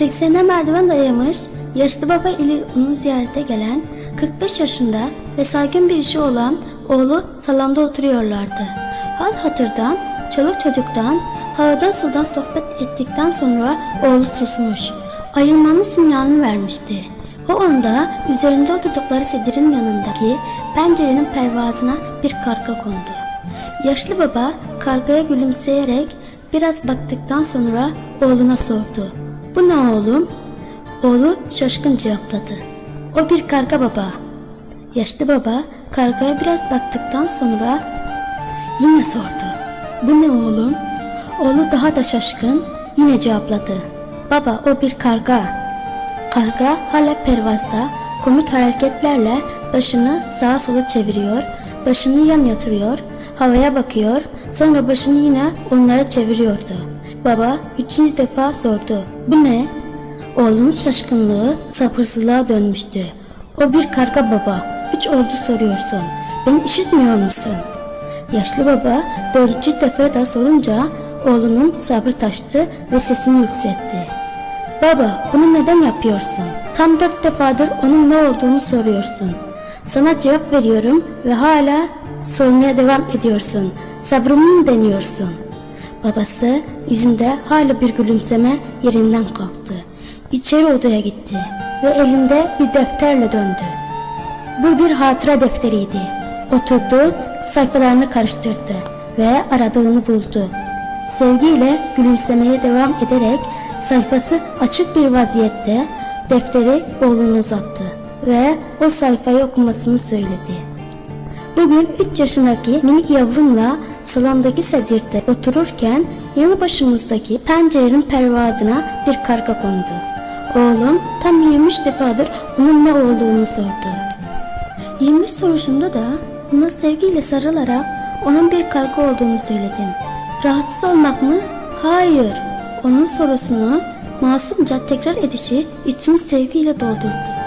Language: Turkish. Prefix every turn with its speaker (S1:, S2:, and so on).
S1: 80'e merdiven dayamış, yaşlı baba ile onu ziyarete gelen 45 yaşında ve saygın bir işi olan oğlu salonda oturuyorlardı. Hal hatırdan, çoluk çocuktan, havadan sudan sohbet ettikten sonra oğlu susmuş. Ayrılmanın sinyalini vermişti. O anda üzerinde oturdukları sedirin yanındaki pencerenin pervazına bir karga kondu. Yaşlı baba kargaya gülümseyerek biraz baktıktan sonra oğluna sordu. Bu ne oğlum? Oğlu şaşkın cevapladı. O bir karga baba. Yaşlı baba kargaya biraz baktıktan sonra yine sordu. Bu ne oğlum? Oğlu daha da şaşkın yine cevapladı. Baba o bir karga. Karga hala pervazda komik hareketlerle başını sağa sola çeviriyor, başını yan yatırıyor, havaya bakıyor, sonra başını yine onlara çeviriyordu. Baba üçüncü defa sordu. Bu ne? Oğlunun şaşkınlığı sabırsızlığa dönmüştü. O bir karga baba. Üç oldu soruyorsun. Beni işitmiyor musun? Yaşlı baba dördüncü defa da sorunca oğlunun sabrı taştı ve sesini yükseltti. Baba bunu neden yapıyorsun? Tam dört defadır onun ne olduğunu soruyorsun. Sana cevap veriyorum ve hala sormaya devam ediyorsun. Sabrımı mı deniyorsun? Babası yüzünde hala bir gülümseme yerinden kalktı. İçeri odaya gitti ve elinde bir defterle döndü. Bu bir hatıra defteriydi. Oturdu, sayfalarını karıştırdı ve aradığını buldu. Sevgiyle gülümsemeye devam ederek sayfası açık bir vaziyette defteri oğluna uzattı ve o sayfayı okumasını söyledi. Bugün 3 yaşındaki minik yavrumla salondaki sedirde otururken yanı başımızdaki pencerenin pervazına bir karga kondu. Oğlum tam 20 defadır onun ne olduğunu sordu. 20 soruşunda da ona sevgiyle sarılarak onun bir karga olduğunu söyledim. Rahatsız olmak mı? Hayır. Onun sorusunu masumca tekrar edişi içimi sevgiyle doldurdu.